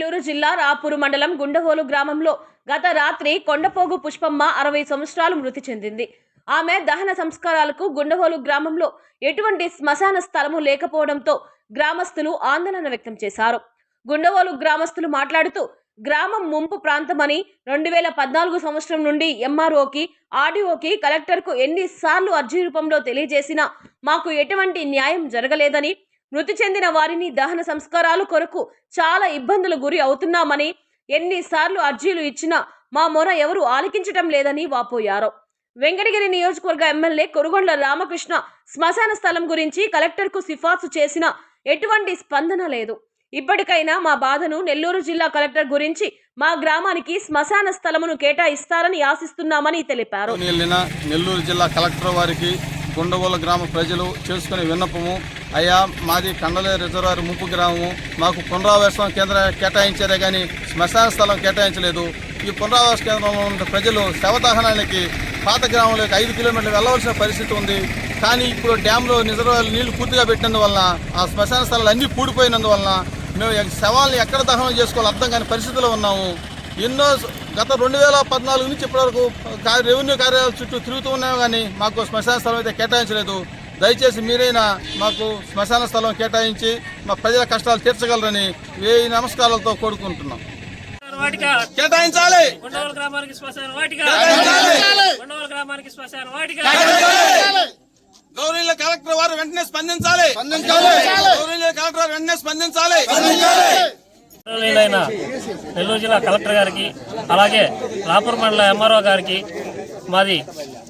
నెల్లూరు జిల్లా రాపూరు మండలం గుండవోలు గ్రామంలో గత రాత్రి కొండపోగు పుష్పమ్మ అరవై సంవత్సరాలు మృతి చెందింది. ఆమె దహన సంస్కారాలకు గుండవోలు గ్రామంలో ఎటువంటి శ్మశాన స్థలము లేకపోవడంతో గ్రామస్తులు ఆందోళన వ్యక్తం చేశారు. గుండవోలు గ్రామస్తులు మాట్లాడుతూ గ్రామం ముంపు ప్రాంతమని రెండు వేల పద్నాలుగు సంవత్సరం నుండి ఎంఆర్ఓకి ఆర్డీఓకి కలెక్టర్కు ఎన్నిసార్లు అర్జీ రూపంలో తెలియజేసినా మాకు ఎటువంటి న్యాయం జరగలేదని మృతి చెందిన వారిని దహన సంస్కారాలు కొరకు చాలా ఇబ్బందులు గురి అవుతున్నామని ఎన్నిసార్లు అర్జీలు ఇచ్చినా మా మొర ఎవరు ఆలకించటం లేదని వాపోయారు. వెంకటగిరి నియోజకవర్గ ఎమ్మెల్యే కొరుగొండ్ల రామకృష్ణ శ్మశాన స్థలం గురించి కలెక్టర్కు సిఫార్సు చేసిన ఎటువంటి స్పందన లేదు. ఇప్పటికైనా మా బాధను నెల్లూరు జిల్లా కలెక్టర్ గురించి మా గ్రామానికి శ్మశాన స్థలమును కేటాయిస్తారని ఆశిస్తున్నామని తెలిపారు. నెల్లూరు జిల్లా కలెక్టర్ వారికి గుండగోల గ్రామ ప్రజలు చేసుకునే విన్నపము అయ్యా మాది కండలే రిజర్వాయర్ ముంపు గ్రామము మాకు పునరావాసం కేంద్రం కేటాయించారే కానీ శ్మశాన స్థలం కేటాయించలేదు. ఈ పునరావాస కేంద్రంలో ఉన్న ప్రజలు శవదహనానికి పాత గ్రామంలోకి ఐదు కిలోమీటర్లు వెళ్ళవలసిన పరిస్థితి ఉంది. కానీ ఇప్పుడు డ్యాంలో రిజర్వాయర్ నీళ్ళు పూర్తిగా పెట్టినందువలన ఆ శ్మశాన స్థలాలు అన్నీ పూడిపోయినందువలన మేము శవాలను ఎక్కడ దహనం చేసుకోవాలో అర్థం కాని పరిస్థితిలో ఉన్నాము. ఎన్నో గత రెండు వేల పద్నాలుగు నుంచి ఇప్పటివరకు రెవెన్యూ కార్యాలయాల చుట్టూ తిరుగుతూ ఉన్నాము కానీ మాకు శ్మశాన స్థలం అయితే కేటాయించలేదు. దయచేసి మీరైనా మాకు శ్మశాన స్థలం కేటాయించి మా ప్రజల కష్టాలు తీర్చగలరని వేయి నమస్కారాలతో కోరుకుంటున్నాం. కేటాయించాలి! కొండవల గ్రామానికి శ్మశాన వాటిక. కొండవల గ్రామానికి శ్మశాన వాటిక. గౌరీల కలెక్టర్ వారు వెంటనే స్పందించాలి! గౌరీల కలెక్టర్ వారు వెంటనే స్పందించాలి! నెల్లూరు జిల్లా కలెక్టర్ గారికి అలాగే రాపూర్ మండల ఎంఆర్ఓ గారికి మాది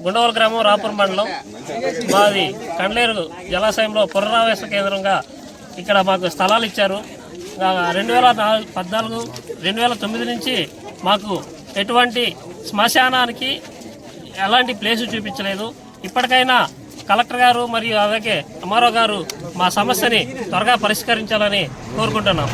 గుండవల గ్రామం రాపూర్ మండలం. మాది కండ్లేరు జలాశయంలో పునరావాస కేంద్రంగా ఇక్కడ మాకు స్థలాలు ఇచ్చారు. రెండు వేల నాలుగు పద్నాలుగు రెండు వేల తొమ్మిది నుంచి మాకు ఎటువంటి శ్మశానానికి ఎలాంటి ప్లేసు చూపించలేదు. ఇప్పటికైనా కలెక్టర్ గారు మరియు అలాగే ఎంఆర్ఓ గారు మా సమస్యని త్వరగా పరిష్కరించాలని కోరుకుంటున్నాం.